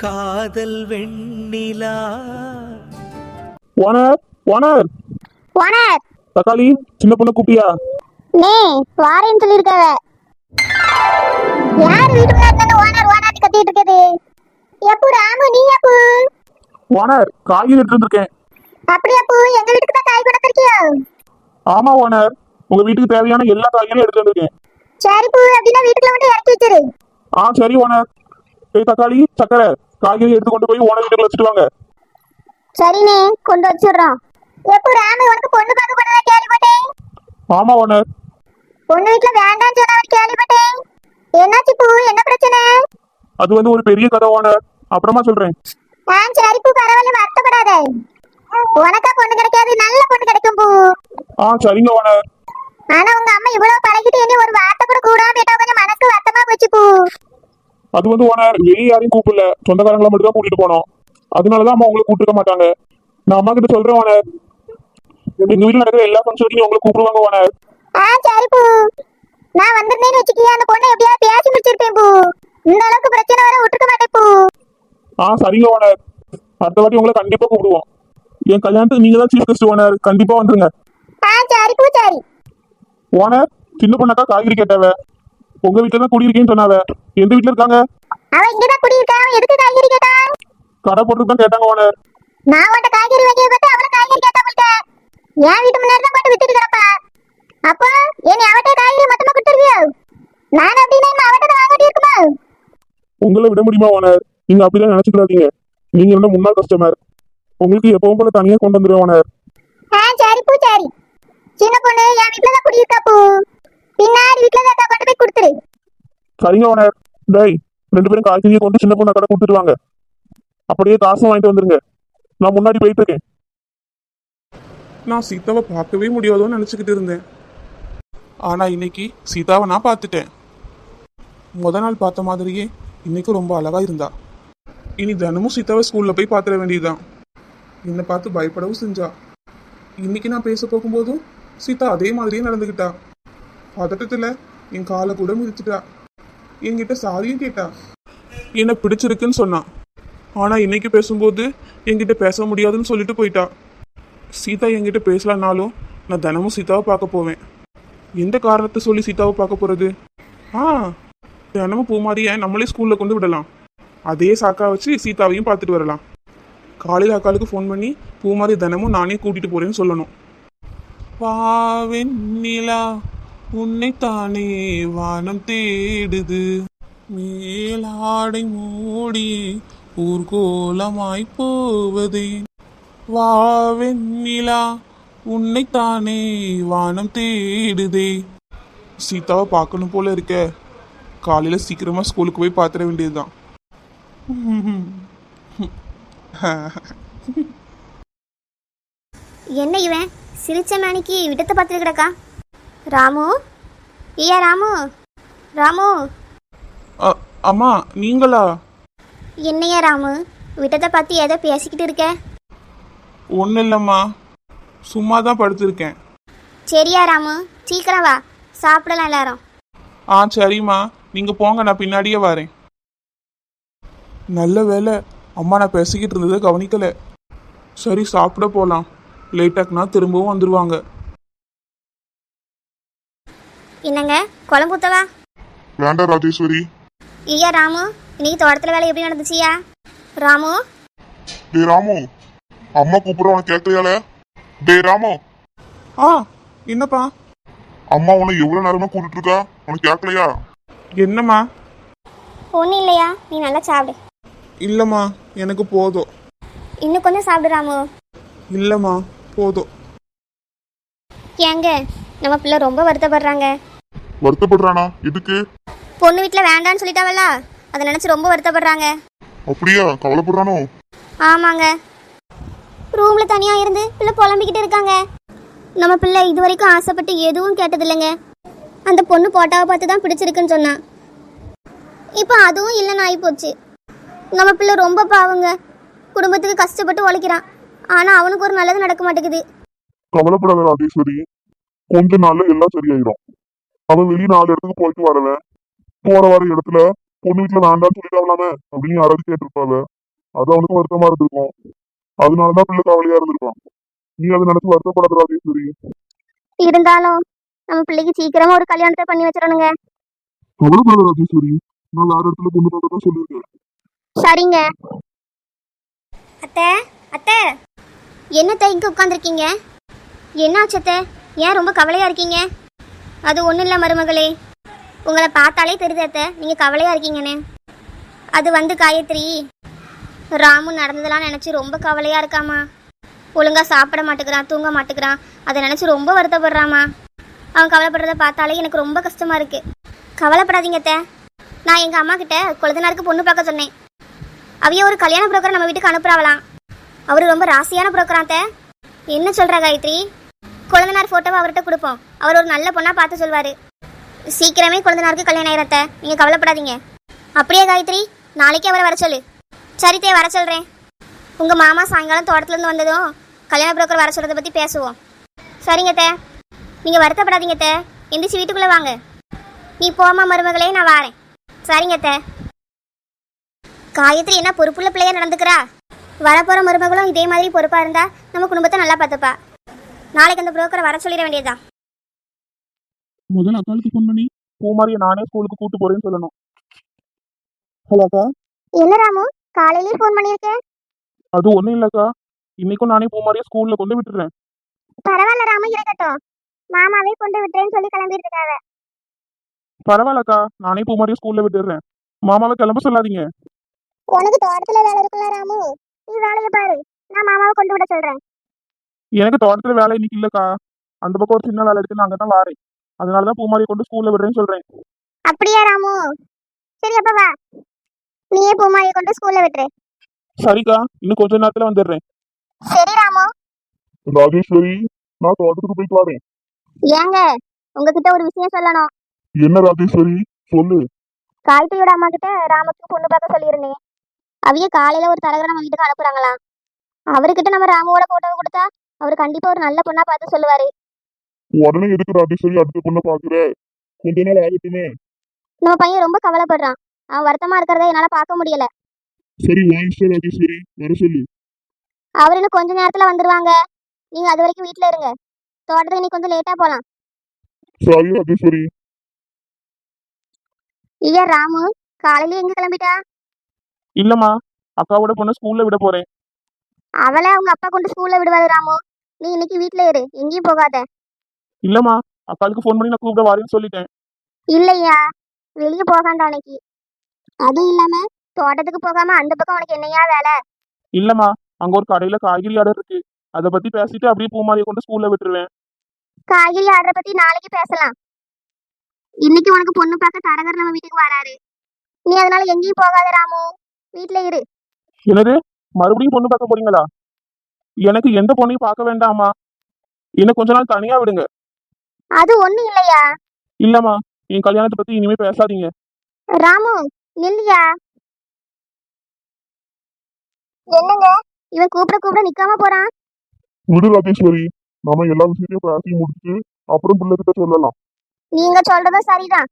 காதல் வெண்ணிலா. Owner owner owner தக்காளி சின்ன பொண்ணு கூப்பிட்டியா? நீ வாரேன்னு சொல்லியிருக்காவ. யார் வீட்டு முன்னாடி நின்னு ஓனர் ஓனர் கத்திட்டு இருக்குது? எப்போ ராமு நீ எப்போ? ஓனர் காய்கறி எடுத்து வந்திருக்கேன். அப்படி அப்போ எங்க வீட்டுக்கு தான் காய் கொடுத்துருக்கியோ ஆமா ஓனர் உங்க வீட்டுக்கு தேவையான எல்லா காய்கறியும் எடுத்து வந்திருக்கேன். சரி பூ அப்படின்னா வீட்டுக்குள்ள மட்டும் இறக்கி வச்சிரு. ஆ சரி ஓனர் ஏய் தக்காளி சக்கரை காய்கறி எடுத்து கொண்டு போய் ஓனர் வீட்டுக்குள்ள வச்சுட்டு வாங்க. சரிண்ணே கொண்டு வச்சிடுறோம். எப்போ ராமு உனக்கு பொண்ணு பார்க்க போனதா கேள்விப்பட்டேன்? ஆமா ஓனர். பொண்ணு வீட்டுல வேண்டாம்னு சொன்னவன் கேள்விப்பட்டேன். என்னாச்சு பூ? என்ன பிரச்சனை? அது வந்து ஒரு பெரிய கதை ஓனர். அப்புறமா சொல்றேன். ஆ சரி பூ பரவாயில்ல வருத்தப்படாத. உனக்கா பொண்ணு கிடைக்காது நல்ல பொண்ணு கிடைக்கும் பூ. ஆ சரிங்க ஓனர். ஆனா உங்க அம்மா இவ்வளவு பழகிட்டு இனி ஒரு வார்த்தை கூட கூடாம கொஞ்சம் மனசு வருத்தமா போச்சு பூ. அது வந்து ஓனர் வெளியே யாரையும் கூப்பிடல. சொந்தக்காரங்களை மட்டும் தான் கூட்டிட்டு போனோம். அதனாலதான் அம்மா உங்களை கூப்பிட்டுக்க மாட்டாங்க. நான் அம்மா கிட்ட சொல்றேன் ஓனர் எங்க வீட்டுல நடக்கிற எல்லா ஃபங்க்ஷனுக்கும் உங்களை கூப்பிடுவாங்க ஓனர் ஆ சரி பூ. நான் வந்திருந்தேன்னு வச்சுக்கிய அந்த பொண்ணை எப்படியாவது பேசி முடிச்சிருப்பேன் பூ. இந்த அளவுக்கு பிரச்சனை வர விட்டுருக்க மாட்டேன் பூ. ஆ சரிங்க ஓனர் அடுத்த வாட்டி உங்களை கண்டிப்பா கூப்பிடுவோம். என் கல்யாணத்துக்கு நீங்க தான் சீஃப் கெஸ்ட் ஓனர் கண்டிப்பா வந்துருங்க. ஆ சரி பூ சரி. ஓனர் சின்ன பொண்ணாக்கா காய்கறி கேட்டாவ. உங்க வீட்டுல தான் குடியிருக்கேன்னு சொன்னாவ எந்த வீட்டுல இருக்காங்க? அவ இங்கதான் குடியிருக்கா. அவன் எதுக்கு காய்கறி கேட்டா? கடை போட்டு தான் கேட்டாங்க ஓனர் நான் உன்ட்ட காய்கறி வாங்கிய பார்த்து அவளை காய்கறி கேட்டா போல்ட்ட என் வீட்டு முன்னாடி தான் போட்டு வித்துட்டு கிடப்பா. அப்போ என்னை அவட்ட காய்கறி மொத்தமா கொடுத்துருவியோ? நான் அப்படின்னா அவட்ட தான் வாங்கிட்டு இருக்குமா உங்களை விட முடியுமா ஓனர் நீங்க அப்படிலாம் நினைச்சுக்கிறாதீங்க நீங்க என்ன முன்னாள் கஸ்டமர் உங்களுக்கு எப்பவும் போல தனியா கொண்டு வந்துருவேன் ஓனர் ஆ சரி பூ சரி. சின்ன பொண்ணு என் வீட்டுல தான் குடியிருக்கா பூ பின்னாடி வீட்டுல தான் கொண்டு போய் கொடுத்துரு சரிங்க ஓனர் டேய் ரெண்டு பேரும் காய்கறியை கொண்டு சின்ன பொண்ணை கடை கொடுத்துட்டு வாங்க அப்படியே காசும் வாங்கிட்டு வந்துருங்க. நான் முன்னாடி போயிட்டு இருக்கேன் நான் சீதாவை பார்க்கவே முடியாதோன்னு நினச்சிக்கிட்டு இருந்தேன். ஆனால் இன்னைக்கு சீதாவை நான் பார்த்துட்டேன். முத நாள் பார்த்த மாதிரியே இன்னைக்கு ரொம்ப அழகா இருந்தா. இனி தினமும் சீதாவை ஸ்கூலில் போய் பார்த்துட வேண்டியதுதான். என்னை பார்த்து பயப்படவும் செஞ்சா. இன்னைக்கு நான் பேச போகும்போதும் சீதா அதே மாதிரியே நடந்துக்கிட்டா பதட்டத்தில் என் காலை கூட மிதிச்சிட்டா. என்கிட்ட சாரியும் கேட்டான் என்னை பிடிச்சிருக்குன்னு சொன்னான் ஆனால் இன்னைக்கு பேசும்போது என்கிட்ட பேச முடியாதுன்னு சொல்லிட்டு போயிட்டா. சீதா என்கிட்ட பேசலானாலும் நான் தினமும் சீதாவை பார்க்க போவேன். எந்த காரணத்தை சொல்லி சீதாவை பார்க்க போகிறது ஆ தினமும் பூமாரியை நம்மளே ஸ்கூலில் கொண்டு விடலாம். அதே சாக்கா வச்சு சீதாவையும் பார்த்துட்டு வரலாம். காலையில் அக்காளுக்கு ஃபோன் பண்ணி பூமாரி தினமும் நானே கூட்டிகிட்டு போகிறேன்னு சொல்லணும். வாவெண்ணிலா உன்னைத்தானே வானம் தேடுது. மேலாடை மூடி ஊர்கோலமாய் போவதே. வாவெண்ணிலா உன்னைத்தானே வானம் தேடுதே. சீதாவை பார்க்கணும் போல இருக்க. காலையில் சீக்கிரமாக ஸ்கூலுக்கு போய் பார்த்துட வேண்டியதுதான். என்ன இவன்? சிரிச்ச மேனிக்கு விட்டத்தை பார்த்துட்டு கிடக்கா? ராமு? ஐயா ராமு? ராமு? அ, அம்மா நீங்களா? என்னையா ராமு? விட்டத்தை பார்த்து ஏதோ பேசிக்கிட்டு இருக்க. ஒன்றும் இல்லைம்மா. சும்மா தான் படுத்திருக்கேன். சரியா ராமு? சீக்கிரம் வா. சாப்பிடலாம் எல்லாரும். ஆ சரிம்மா. நீங்கள் போங்க நான் பின்னாடியே வரேன். நல்ல வேலை அம்மா நான் பேசிக்கிட்டு இருந்ததை கவனிக்கலை. சரி சாப்பிட போகலாம் லேட்டாக்குனா திரும்பவும் வந்துடுவாங்க என்னங்க குழம்பு ஊத்தவா? வேண்டாம் ராஜேஸ்வரி. ஐயா ராமு இன்னைக்கு தோட்டத்தில் வேலை எப்படி நடந்துச்சியா? ராமு? டே ராமு அம்மா கூப்பிடுற உனக்கு கேட்கலையால? டே ராமு. ஆ என்னப்பா? அம்மா உன்னை எவ்வளவு நேரமா கூட்டிட்டு இருக்கா உனக்கு கேட்கலையா? என்னம்மா? ஒன்றும் இல்லையா? நீ நல்லா சாப்பிடு. இல்லைம்மா எனக்கு போதும். இன்னும் கொஞ்சம் சாப்பிடு ராமு. இல்லைம்மா போதும். ஏங்க நம்ம பிள்ளை ரொம்ப வருத்தப்படுறாங்க. வருத்தப்படுறானா? எதுக்கு? பொண்ணு வீட்டில் வேண்டான்னு சொல்லிட்டாவல்ல. அதை நினச்சி ரொம்ப வருத்தப்படுறாங்க. அப்படியா? கவலைப்படுறானோ? ஆமாங்க. ரூமில் தனியாக இருந்து பிள்ளை புலம்பிக்கிட்டு இருக்காங்க. நம்ம பிள்ளை இது வரைக்கும் ஆசைப்பட்டு எதுவும் கேட்டதில்லைங்க. அந்த பொண்ணு போட்டாவை பார்த்து தான் பிடிச்சிருக்குன்னு சொன்னான் இப்போ அதுவும் இல்லைன்னு ஆகிப்போச்சு நம்ம பிள்ளை ரொம்ப பாவங்க. குடும்பத்துக்கு கஷ்டப்பட்டு உழைக்கிறான். ஆனால் அவனுக்கு ஒரு நல்லது நடக்க மாட்டேங்குது. கவலைப்படாத ராஜேஸ்வரி. கொஞ்ச நாள்ல எல்லாம் சரியாயிடும் அவன் வெளியே நாலு இடத்துக்கு போயிட்டு வரவன். போற வர இடத்துல பொண்ணு வீட்டுல வேண்டாம்னு சொல்லிட்டாங்களாமே? அப்படின்னு யாராவது கேட்டிருப்பாங்க அது அவனுக்கு வருத்தமா இருந்திருக்கும். அதனாலதான் பிள்ளை கவலையா இருந்திருக்கான் நீ அதை நினைச்சு வருத்தப்படாத ராஜேஸ்வரி இருந்தாலும் நம்ம பிள்ளைக்கு சீக்கிரமா ஒரு கல்யாணத்தை பண்ணி வச்சிடணுங்க. கவலைப்படாத ராஜேஸ்வரி நான் வேற இடத்துல பொண்ணு பார்க்கதான் சொல்லியிருக்கேன். சரிங்க. அத்தை அத்தை. என்னத்தை இங்க உட்காந்துருக்கீங்க என்னாச்சு அத்தை? ஏன் ரொம்ப கவலையா இருக்கீங்க? அது ஒன்றும் இல்லை மருமகளே. உங்களை பார்த்தாலே தெரிதத்த அத்தை. கவலையாக கவலையா இருக்கீங்கன்னு. அது வந்து காயத்ரி. ராமு நடந்ததெல்லாம் நினச்சி ரொம்ப கவலையாக இருக்காமா ஒழுங்காக சாப்பிட மாட்டேங்கிறான் தூங்க மாட்டேங்கிறான். அதை நினச்சி ரொம்ப வருத்தப்படுறாமா அவன் கவலைப்படுறத பார்த்தாலே எனக்கு ரொம்ப கஷ்டமாக இருக்குது கவலைப்படாதீங்க அத்தை. நான் எங்கள் அம்மா கிட்ட குழந்தைனாருக்கு பொண்ணு பார்க்க சொன்னேன். அவைய ஒரு கல்யாண புரோக்கரை நம்ம வீட்டுக்கு அனுப்புறாவலாம் அவர் ரொம்ப ராசியான புரோக்கராத்த என்ன சொல்கிற காயத்ரி? குழந்தனார் ஃபோட்டோவை அவர்கிட்ட கொடுப்போம். அவர் ஒரு நல்ல பொண்ணாக பார்த்து சொல்வார். சீக்கிரமே குழந்தனாருக்கு கல்யாணம் ஆயிரத்தை நீங்கள் கவலைப்படாதீங்க. அப்படியே காயத்ரி நாளைக்கு அவரை வர சொல்லு. சரித்தே வர சொல்கிறேன் உங்கள் மாமா சாயங்காலம் தோட்டத்துலேருந்து வந்ததும் கல்யாண புரோக்கர் வர சொல்கிறத பற்றி பேசுவோம். சரிங்க தே நீங்கள் வருத்தப்படாதீங்க தே எந்திரிச்சு வீட்டுக்குள்ளே வாங்க. நீ போமா மருமகளே நான் வாரேன். சரிங்க தே காயத்ரி என்ன பொறுப்புள்ள பிள்ளையா நடந்துக்கிறா? வரப்போகிற மருமகளும் இதே மாதிரி பொறுப்பாக இருந்தால் நம்ம குடும்பத்தை நல்லா பார்த்துப்பா. நாளைக்கு அந்த புரோக்கரை வர சொல்லிட வேண்டியதா முதல்ல அக்காளுக்கு ஃபோன் பண்ணி பூமாரியை நானே ஸ்கூலுக்கு கூட்டு போறேன்னு சொல்லணும். ஹலோ அக்கா. என்ன ராமு? காலையிலேயே ஃபோன் பண்ணியிருக்கேன் அது ஒண்ணும் இல்லக்கா இன்னைக்கும் நானே பூமாரியை ஸ்கூல்ல கொண்டு விட்டுறேன். பரவாயில்ல ராமு இருக்கட்டும். மாமாவே கொண்டு விட்டுறேன்னு சொல்லி கிளம்பிட்டு இருக்காங்க பரவாயில்லக்கா நானே பூமாரியை ஸ்கூல்ல விட்டுடுறேன் மாமாவை கிளம்ப சொல்லாதீங்க. உனக்கு தோட்டத்துல வேலை இருக்குல்ல ராமு? நீ வேலையை பாரு. நான் மாமாவை கொண்டு விட சொல்றேன். எனக்கு தோட்டத்துல வேலை இன்னைக்கு இல்லக்கா. அந்த பக்கம் ஒரு சின்ன வேலை இருக்கு நான் அங்கதான் வாரேன். அதனாலதான் பூமாரியை கொண்டு ஸ்கூல்ல விடுறேன்னு சொல்றேன். அப்படியா ராமு? சரி அப்ப வா. நீயே பூமாயை கொண்டு ஸ்கூல்ல விட்டுரு. சரிக்கா இன்னும் கொஞ்ச நேரத்துல வந்துடுறேன். சரி ராமு. ராஜேஸ்வரி நான் தோட்டத்துக்கு போயிட்டு வரேன். ஏங்க உங்ககிட்ட ஒரு விஷயம் சொல்லணும். என்ன ராஜேஸ்வரி? சொல்லு. காயத்ரியோட அம்மா கிட்ட ராமுக்கு பொண்ணு பார்க்க சொல்லியிருந்தேன். அவிய காலையில ஒரு தரகரை நம்ம வீட்டுக்கு அனுப்புறாங்களாம் அவர்கிட்ட நம்ம ராமுவோட போட்டோவை கொடுத்தா அவர் கண்டிப்பா ஒரு நல்ல பொண்ணா பார்த்து சொல்லுவாரு. உடனே எதுக்கு ராஜேஸ்வரி அடுத்த பொண்ணை பாக்குற கொஞ்ச நாள் ஆகட்டுமே. நம்ம பையன் ரொம்ப கவலைப்படுறான். அவன் வருத்தமா இருக்கிறத என்னால பார்க்க முடியல. சரி வாங்கிச்சா ராஜேஸ்வரி வர சொல்லு. அவர் இன்னும் கொஞ்ச நேரத்துல வந்துருவாங்க. நீங்க அது வரைக்கும் வீட்ல இருங்க. தோட்டத்துக்கு இன்னைக்கு கொஞ்சம் லேட்டா போலாம். சரி ராஜேஸ்வரி ஐயா ராமு காலையில எங்க கிளம்பிட்டா? இல்லம்மா அக்காவோட பொண்ணை ஸ்கூல்ல விட போறேன். அவளை அவங்க அப்பா கொண்டு ஸ்கூல்ல விடுவாரு ராமு. நீ இன்னைக்கு வீட்ல இரு எங்கேயும் போகாத. இல்லம்மா அக்காளுக்கு ஃபோன் பண்ணி நான் கூப்பிட வரேன்னு சொல்லிட்டேன். இல்லையா? வெளியே போகாண்டா அன்னைக்கு. அதுவும் இல்லாம தோட்டத்துக்கு போகாம அந்த பக்கம் உனக்கு என்னையா வேலை? இல்லம்மா அங்க ஒரு கடையில காய்கறி ஆர்டர் இருக்கு. அதை பத்தி பேசிட்டு அப்படியே பூமாரியை கொண்டு ஸ்கூல்ல விட்டுருவேன். காய்கறி ஆர்டரை பத்தி நாளைக்கு பேசலாம். இன்னைக்கு உனக்கு பொண்ணு பார்க்க தரகர் நம்ம வீட்டுக்கு வராரு. நீ அதனால எங்கேயும் போகாத ராமு. வீட்ல இரு. என்னது? மறுபடியும் பொண்ணு பார்க்க போறீங்களா? எனக்கு எந்த பொண்ணையும் பார்க்க வேண்டாமா என்ன கொஞ்ச நாள் தனியா விடுங்க. அது ஒண்ணு இல்லையா? இல்லம்மா என் கல்யாணத்தை பத்தி இனிமே பேசாதீங்க. ராமு நில்லையா? என்னங்க? இவன் கூப்பிட கூப்பிட நிக்காம போறான். விடு ராஜேஸ்வரி நாம எல்லா விஷயத்தையும் பேசி முடிச்சுட்டு அப்புறம் பிள்ளைகிட்ட சொல்லலாம். நீங்க சொல்றதும் சரிதான்.